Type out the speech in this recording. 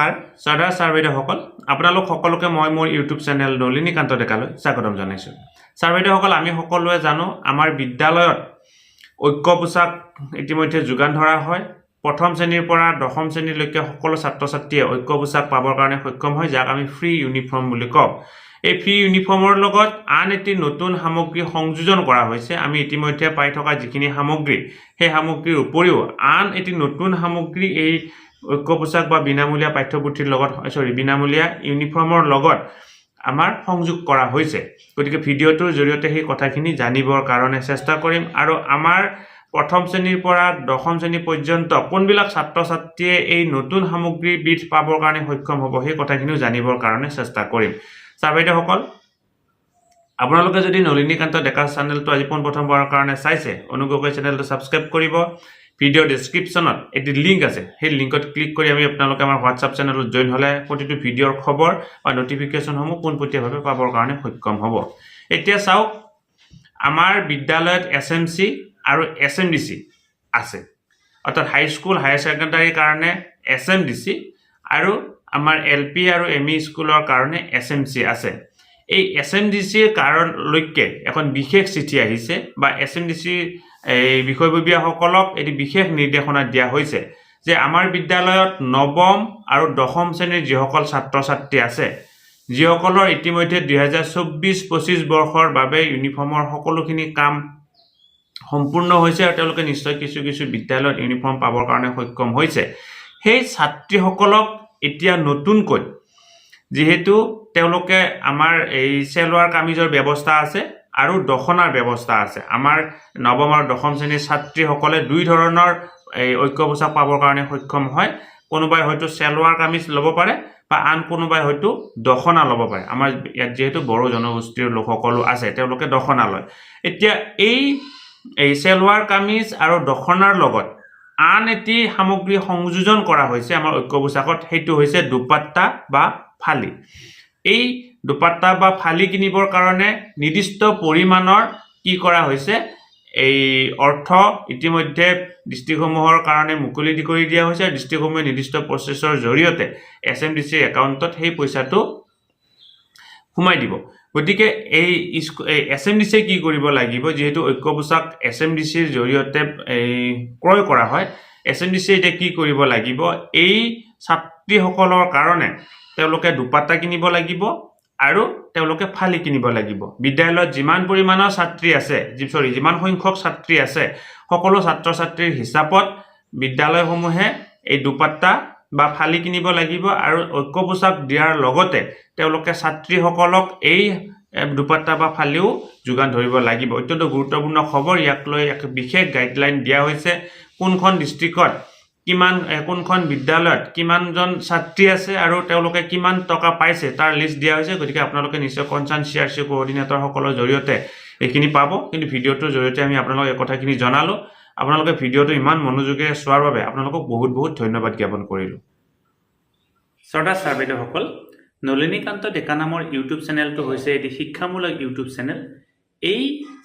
নমস্কাৰ শ্ৰদ্ধা ছাৰ বাইদেউসকল আপোনালোক সকলোকে মই মোৰ ইউটিউব চেনেল নলিনীকান্ত ডেকালৈ স্বাগতম জনাইছোঁ। ছাৰ বাইদেউসকল আমি সকলোৱে জানো আমাৰ বিদ্যালয়ত ঐক্য পোছাক ইতিমধ্যে যোগান ধৰা হয়। প্ৰথম শ্ৰেণীৰ পৰা দশম শ্ৰেণীলৈকে সকলো ছাত্ৰ ছাত্ৰীয়ে ঐক্য পোছাক পাবৰ কাৰণে সক্ষম হয় যাক আমি ফ্ৰী ইউনিফৰ্ম বুলি কওঁ। এই ফ্ৰী ইউনিফৰ্মৰ লগত আন এটি নতুন সামগ্ৰী সংযোজন কৰা হৈছে। আমি ইতিমধ্যে পাই থকা যিখিনি সামগ্ৰী সেই সামগ্ৰীৰ উপৰিও আন এটি নতুন সামগ্ৰী এই ঐক্য পোছাক বা বিনামূলীয়া পাঠ্যপুথিৰ লগত চৰি বিনামূলীয়া ইউনিফৰ্মৰ লগত আমাৰ সংযোগ কৰা হৈছে। গতিকে ভিডিঅ'টোৰ জৰিয়তে সেই কথাখিনি জানিবৰ কাৰণে চেষ্টা কৰিম আৰু আমাৰ প্ৰথম শ্ৰেণীৰ পৰা দশম শ্ৰেণী পৰ্যন্ত কোনবিলাক ছাত্ৰ ছাত্ৰীয়ে এই নতুন সামগ্ৰীবিধ পাবৰ কাৰণে সক্ষম হ'ব সেই কথাখিনিও জানিবৰ কাৰণে চেষ্টা কৰিম। ছাৰ বাইদেউসকল আপোনালোকে যদি নলিনীকান্ত ডেকা চেনেলটো আজি পোনপ্ৰথমবাৰৰ কাৰণে চাইছে অনুগ্ৰহ কৰি চেনেলটো ছাবস্ক্ৰাইব কৰিব। ভিডিঅ'ৰ ডেছক্ৰিপশ্যনত এটি লিংক আছে। সেই লিংকত ক্লিক কৰি আমি আপোনালোকে আমাৰ হোৱাটছআপ চেনেলত জইন হ'লে প্ৰতিটো ভিডিঅ'ৰ খবৰ বা ন'টিফিকেশ্যনসমূহ পোনপটীয়াভাৱে পাবৰ কাৰণে সক্ষম হ'ব। এতিয়া চাওক, আমাৰ বিদ্যালয়ত এছ এম চি আৰু এছ এম ডি চি আছে। অৰ্থাৎ হাইস্কুল হায়াৰ ছেকেণ্ডাৰীৰ কাৰণে এছ এম ডি চি আৰু আমাৰ এল পি আৰু এম ই স্কুলৰ কাৰণে এছ এম চি আছে। এই এছ এম ডি চিৰ কাৰণলৈকে এখন বিশেষ চিঠি আহিছে বা এছ এম ডি চিৰ এই বিষয়ববীয়াসকলক এটি বিশেষ নিৰ্দেশনা দিয়া হৈছে যে আমাৰ বিদ্যালয়ত নৱম আৰু দশম শ্ৰেণীৰ যিসকল ছাত্ৰ ছাত্ৰী আছে যিসকলৰ ইতিমধ্যে দুহেজাৰ চৌব্বিছ পঁচিছ বৰ্ষৰ বাবে ইউনিফৰ্মৰ সকলোখিনি কাম সম্পূৰ্ণ হৈছে আৰু তেওঁলোকে নিশ্চয় কিছু কিছু বিদ্যালয়ত ইউনিফৰ্ম পাবৰ কাৰণে সক্ষম হৈছে। সেই ছাত্ৰীসকলক এতিয়া নতুনকৈ যিহেতু তেওঁলোকে আমাৰ এই চেলোৱাৰ কামিজৰ ব্যৱস্থা আছে আৰু দখনাৰ ব্যৱস্থা আছে। আমাৰ নৱম আৰু দশম শ্ৰেণীৰ ছাত্ৰীসকলে দুই ধৰণৰ এই ঐক্য পোছাক পাবৰ কাৰণে সক্ষম হয়। কোনোবাই হয়তো চেলোৱাৰ কামিজ ল'ব পাৰে বা আন কোনোবাই হয়তো দখনা ল'ব পাৰে। আমাৰ ইয়াত যিহেতু বড়ো জনগোষ্ঠীৰ লোকসকলো আছে, তেওঁলোকে দখনা লয়। এতিয়া এই এই চেলোৱাৰ কামিজ আৰু দখনাৰ লগত আন এটি সামগ্ৰী সংযোজন কৰা হৈছে আমাৰ ঐক্য পোছাকত সেইটো হৈছে দুপাট্টা বা ফালি। এই দুপাট্টা বা ফালি কিনিবৰ কাৰণে নিৰ্দিষ্ট পৰিমাণৰ কি কৰা হৈছে? এই অৰ্থ ইতিমধ্যে ডিষ্ট্ৰিক্টসমূহৰ কাৰণে মুকলি কৰি দিয়া হৈছে। আৰু ডিষ্ট্ৰিক্টসমূহে নিৰ্দিষ্ট প্ৰচেছৰ জৰিয়তে এছ এম ডি চিৰ একাউণ্টত সেই পইচাটো সোমাই দিব। গতিকে এই এছ এম ডি চিয়ে কি কৰিব লাগিব? যিহেতু ঐক্য পোছাক এছ এম ডি চিৰ জৰিয়তে, এই ক্ৰয় কৰা হয়। এছ এম ডি চিয়ে এতিয়া কি কৰিব লাগিব? এই ছাত্ৰীসকলৰ কাৰণে তেওঁলোকে দুপাট্টা কিনিব লাগিব আৰু তেওঁলোকে ফালি কিনিব লাগিব। বিদ্যালয়ত যিমান পৰিমাণৰ ছাত্ৰী আছে চৰি, যিমান সংখ্যক ছাত্ৰী আছে, সকলো ছাত্ৰ ছাত্ৰীৰ হিচাপত বিদ্যালয়সমূহে এই দুপাট্টা বা ফালি কিনিব লাগিব আৰু ঐক্য পোছাক দিয়াৰ লগতে তেওঁলোকে ছাত্ৰীসকলক এই দুপাট্টা বা ফালিও যোগান ধৰিব লাগিব। অত্যন্ত গুৰুত্বপূৰ্ণ খবৰ ইয়াক লৈ এক বিশেষ গাইডলাইন দিয়া হৈছে কোনখন ডিষ্ট্ৰিক্টত কিমান কোনখন বিদ্যালয়ত কিমানজন ছাত্ৰী আছে আৰু তেওঁলোকে কিমান টকা পাইছে তাৰ লিষ্ট দিয়া হৈছে। গতিকে আপোনালোকে নিশ্চয় কনচাৰ্ণ চি আৰ চি কোঅৰ্ডিনেটৰসকলৰ জৰিয়তে এইখিনি পাব। কিন্তু ভিডিঅ'টোৰ জৰিয়তে আমি আপোনালোকক এই কথাখিনি জনালোঁ। আপোনালোকে ভিডিঅ'টো ইমান মনোযোগেৰে চোৱাৰ বাবে আপোনালোকক বহুত বহুত ধন্যবাদ জ্ঞাপন কৰিলোঁ। শ্ৰদ্ধা ছাৰ বাইদেউসকল নলিনীকান্ত ডেকা নামৰ ইউটিউব চেনেলটো হৈছে এটি শিক্ষামূলক ইউটিউব চেনেল। এই